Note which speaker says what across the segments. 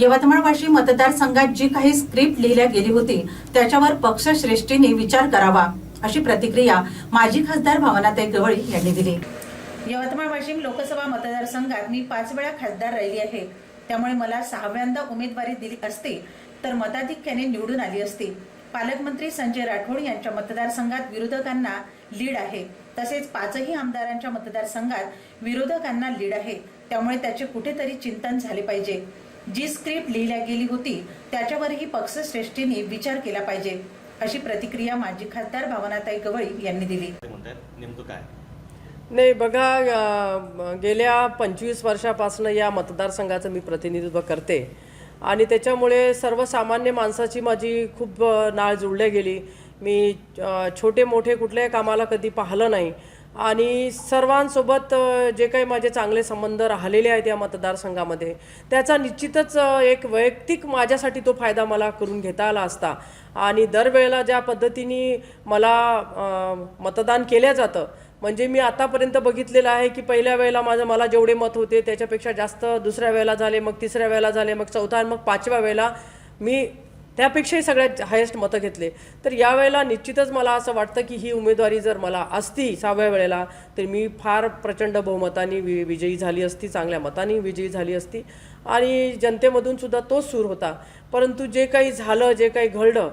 Speaker 1: यवतमाळ वाशी मतदारसंघात जी काही स्क्रिप्ट लिहिल्या गेली होती त्याच्यावर पक्षश्रेष्ठीने विचार करावा अशी प्रतिक्रिया माजी खासदार भावनाताई गवळी यांनी दिली. यवतमाळ वाशिम लोकसभा मतदारसंघात मी पाच वेळा खासदार राहिली आहे. त्यामुळे मला सहाव्यांदा उमेदवारी दिली असती तर मताधिक्याने निवडून आली असती. पालकमंत्री संजय राठोड यांच्या मतदारसंघात विरोधकांना लीड आहे. तसेच पाचही आमदारांच्या मतदारसंघात विरोधकांना लीड आहे. त्यामुळे त्याचे कुठेतरी चिंतन झाले पाहिजे. जी स्क्रिप्ट लिहिल्या गेली होती त्याच्यावरही पक्षश्रेष्ठींनी विचार केला पाहिजे अशी प्रतिक्रिया माजी खासदार भावनाताई गवळी यांनी दिली.
Speaker 2: नेमकं काय?
Speaker 3: नाही बघा गेल्या पंचवीस वर्षापासून या मतदारसंघाचं मी प्रतिनिधित्व करते. आणि त्याच्यामुळे सर्वसामान्य माणसाची माझी खूप नाळ जुळल्या गेली. मी छोटे मोठे कुठल्याही कामाला कधी पाहिलं नाही. आणि सर्वांसोबत जे काही माझे चांगले संबंध राहिलेले आहेत या मतदारसंघामध्ये त्याचा निश्चितच एक वैयक्तिक माझ्यासाठी तो फायदा मला करून घेता आला असता. आणि दरवेळेला ज्या पद्धतीने मला मतदान केलं जातं म्हणजे मी आतापर्यंत बघितलेलं आहे की पहिल्या वेळेला माझं मला जेवढे मत होते त्याच्यापेक्षा जास्त दुसऱ्या वेळेला झाले मग तिसऱ्या वेळेला झाले मग चौथा मग पाचव्या वेळेला मी त्यापेक्षाही सगळ्यात हायेस्ट मतं घेतले. तर यावेळेला निश्चितच मला असं वाटतं की ही उमेदवारी जर मला असती सहाव्या वेळेला तर मी फार प्रचंड बहुमताने वि विजयी झाली असती चांगल्या मताने विजयी झाली असती. आणि जनतेमधून सुद्धा तोच सूर होता. परंतु जे काही झालं जे काही घडलं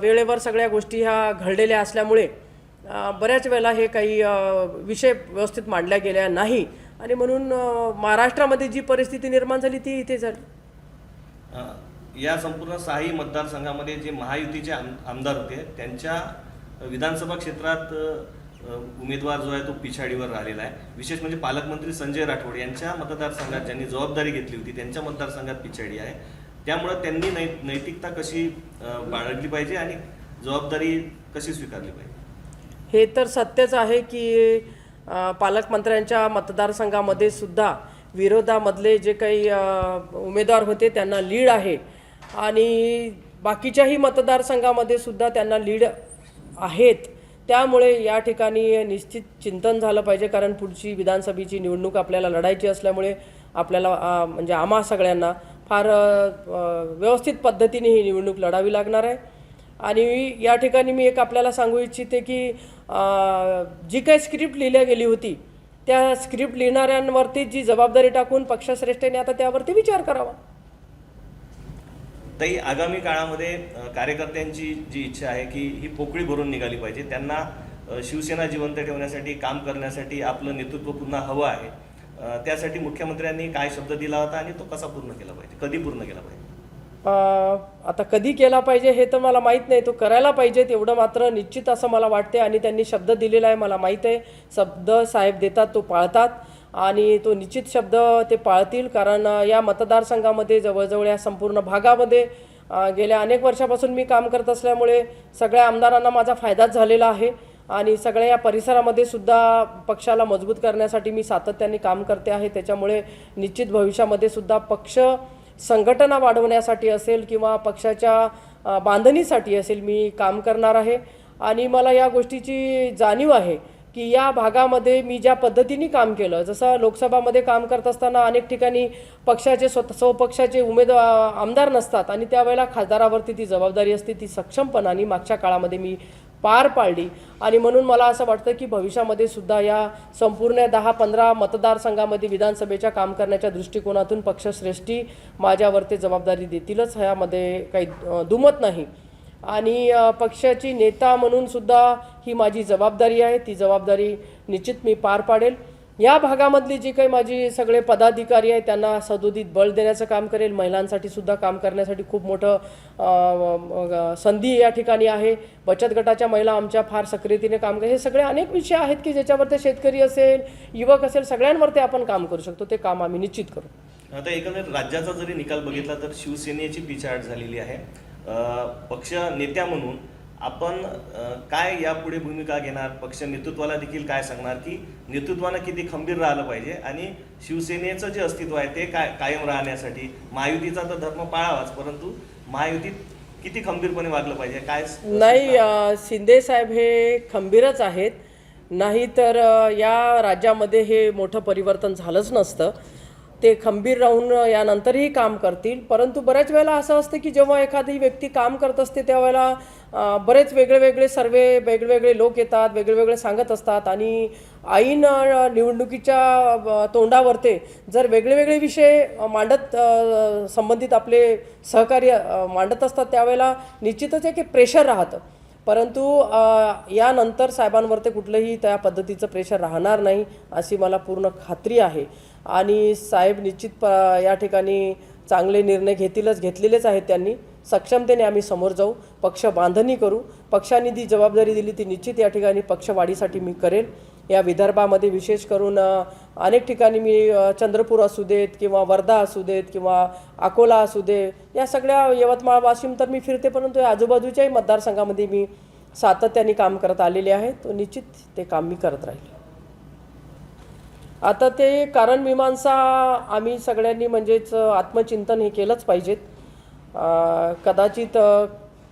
Speaker 3: वेळेवर सगळ्या गोष्टी ह्या घडलेल्या असल्यामुळे बऱ्याच वेळेला हे काही विषय व्यवस्थित मांडल्या गेल्या नाही. आणि म्हणून महाराष्ट्रामध्ये जी परिस्थिती निर्माण झाली ती इथे झाली.
Speaker 2: या संपूर्ण सहाही मतदारसंघामध्ये जे महायुतीचे आम- आमदार होते त्यांच्या विधानसभा क्षेत्रात उमेदवार जो आहे तो पिछाडीवर राहिलेला आहे. विशेष म्हणजे पालकमंत्री संजय राठोड यांच्या मतदारसंघात ज्यांनी जबाबदारी घेतली होती त्यांच्या मतदारसंघात पिछाडी आहे. त्यामुळं त्यांनी नै नैतिकता कशी बाळगली पाहिजे आणि जबाबदारी कशी स्वीकारली पाहिजे?
Speaker 3: हे तर सत्यच आहे की पालकमंत्र्यांच्या मतदारसंघामध्ये सुद्धा विरोधामधले जे काही उमेदवार होते त्यांना लीड आहे. आणि बाकीच्याही मतदारसंघामध्ये सुद्धा त्यांना लीड आहेत. त्यामुळे या ठिकाणी निश्चित चिंतन झालं पाहिजे कारण पुढची विधानसभेची निवडणूक आपल्याला लढायची असल्यामुळे आपल्याला म्हणजे आम्हा सगळ्यांना फार व्यवस्थित पद्धतीने ही निवडणूक लढावी लागणार आहे. आणि या ठिकाणी मी एक आपल्याला सांगू इच्छिते की जी काही स्क्रिप्ट लिहिल्या गेली होती त्या स्क्रिप्ट लिहिणाऱ्यांवरती जी जबाबदारी टाकून पक्षश्रेष्ठीने आता त्यावरती विचार करावा.
Speaker 2: तरी आगामी काळामध्ये कार्यकर्त्यांची जी इच्छा आहे की ही पोकळी भरून निघाली पाहिजे. त्यांना शिवसेना जिवंत ठेवण्यासाठी काम करण्यासाठी आपलं नेतृत्व पुन्हा हवं आहे. त्यासाठी मुख्यमंत्र्यांनी काय शब्द दिला होता आणि तो कसा पूर्ण केला पाहिजे? कधी पूर्ण केला पाहिजे?
Speaker 3: आता कधी केला पाहिजे हे तर मला माहीत नाही. तो करायला पाहिजे तेवढं मात्र निश्चित असं मला वाटते आणि त्यांनी शब्द दिलेला आहे मला माहीत आहे. शब्द साहेब देतात तो पाळतात आणि तो निश्चित शब्द ते पाळतील कारण या मतदारसंघामध्ये जवळजवळ या संपूर्ण भागामध्ये गेल्या अनेक वर्षापासून मी काम करत असल्यामुळे सगळ्या आमदारांना माझा फायदाच झालेला आहे आणि सगळ्या या परिसरामध्ये सुद्धा पक्षाला मजबूत करण्यासाठी मी सातत्याने काम करते आहे. त्याच्यामुळे निश्चित भविष्यामध्ये सुद्धा पक्ष संघटना वाढवण्यासाठी असेल किंवा पक्षाच्या बांधणीसाठी असेल मी काम करणार आहे. आणि मला या गोष्टीची जाणीव आहे की या भागामध्ये मी ज्या पद्धतीने काम केलं जसं लोकसभामध्ये काम करत असताना अनेक ठिकाणी पक्षाचे स्वत स्वपक्षाचे उमेदवार आमदार नसतात आणि त्यावेळेला खासदारावरती ती जबाबदारी असते ती सक्षमपणाने मागच्या काळामध्ये मी पार पाडली. आणि म्हणून मला असं वाटतं की भविष्यामध्ये सुद्धा या संपूर्ण दहा पंधरा मतदारसंघामध्ये विधानसभेच्या काम करण्याच्या दृष्टिकोनातून पक्षश्रेष्ठी माझ्यावरती जबाबदारी देतीलच. ह्यामध्ये काही दुमत नाही. आणि पक्षाची नेता म्हणून सुद्धा ही माझी जबाबदारी आहे. ती जबाबदारी निश्चित मी पार पाडेल. या भागामधली जी काही माझी सगळे पदाधिकारी आहेत त्यांना सदोदित बळ देण्याचं काम करेल. महिलांसाठी सुद्धा काम करण्यासाठी खूप मोठं संधी या ठिकाणी आहे. बचत गटाच्या महिला आमच्या फार सक्रियतेने काम करेल हे सगळे अनेक विषय आहेत की ज्याच्यावरती शेतकरी असेल युवक असेल सगळ्यांवरती आपण काम करू शकतो. ते काम आम्ही निश्चित करू.
Speaker 2: आता एकंदर राज्याचा जरी निकाल बघितला तर शिवसेनेची पिछाड झालेली आहे. पक्ष नेत्या म्हणून आपण काय यापुढे भूमिका घेणार? पक्ष नेतृत्वाला देखील काय सांगणार की नेतृत्वानं किती खंबीर राहिलं पाहिजे आणि शिवसेनेचं जे अस्तित्व आहे ते काय कायम राहण्यासाठी. महायुतीचा तर धर्म पाळावाच परंतु महायुतीत किती खंबीरपणे वागलं पाहिजे काय
Speaker 3: नाही शिंदे साहेब हे खंबीरच आहेत. नाही तर या राज्यामध्ये हे मोठं परिवर्तन झालंच नसतं. ते खंबीर राहून यानंतरही काम करतील. परंतु बऱ्याच वेळेला असं असतं की जेव्हा एखादी व्यक्ती काम करत असते त्यावेळेला बरेच वेगळे वेगळे सर्वे वेगवेगळे लोक येतात वेगळे वेगळे सांगत असतात आणि ऐन निवडणुकीच्या तोंडावरते जर वेगळे वेगळे विषय मांडत संबंधित आपले सहकार्य मांडत असतात त्यावेळेला निश्चितच एक प्रेशर राहतं. परंतु यानंतर साहेबांवर ते कुठलंही त्या पद्धतीचं प्रेशर राहणार नाही अशी मला पूर्ण खात्री आहे. आणि साहेब निश्चित प या ठिकाणी चांगले निर्णय घेतीलच घेतलेलेच आहेत त्यांनी. सक्षमतेने आम्ही समोर जाऊ पक्ष बांधणी करू. पक्षाने जी जबाबदारी दिली ती निश्चित या ठिकाणी पक्षवाढीसाठी मी करेन. या विदर्भामध्ये विशेष करून अनेक ठिकाणी मी चंद्रपूर असू देत किंवा वर्धा असू देत किंवा अकोला असू दे या सगळ्या यवतमाळ वाशिम तर मी फिरते परंतु या आजूबाजूच्याही मतदारसंघामध्ये मी सातत्याने काम करत आलेले आहे. तो निश्चित ते काम मी करत राहील. आता ते कारण मीमांसा आम्ही सगळ्यांनी म्हणजेच आत्मचिंतन हे केलंच पाहिजेत. कदाचित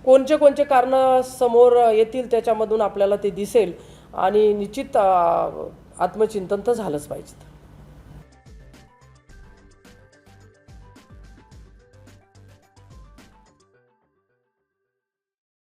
Speaker 3: कोणचे कोणचे कारणं समोर येतील त्याच्यामधून आपल्याला ते दिसेल. आणि निश्चित आत्मचिंतन तर झालंच पाहिजे.